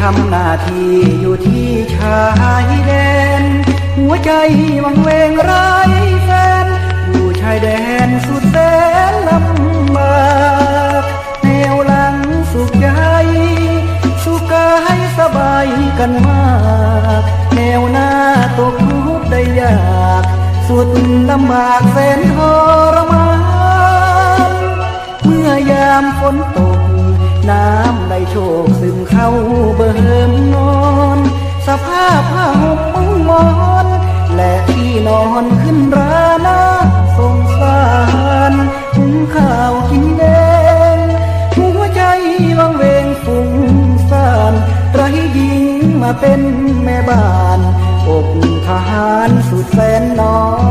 ทำหน้าที่อยู่ที่ชายแดน หัวใจวังเวงไร้แฟน อยู่ชายแดนสุดแสนลำบากแนวหลังสุขใจสุขกายสบายกันมากแนวหน้าตกทุกข์ได้ยาก สุดลำบากแสนทรมานเมื่อยามฝนตก น้ำได้โชกซึมเข้าเบิ่มนอน สภาพผ้าห่มมุ้งมอน และที่นอนขึ้นราหน้าสงสารหุงข้าวกินแดงหัวใจวังเวงฟุ้งซ่านไรหญิงมาเป็นแม่บ้านอบทหารสุดแสนนอน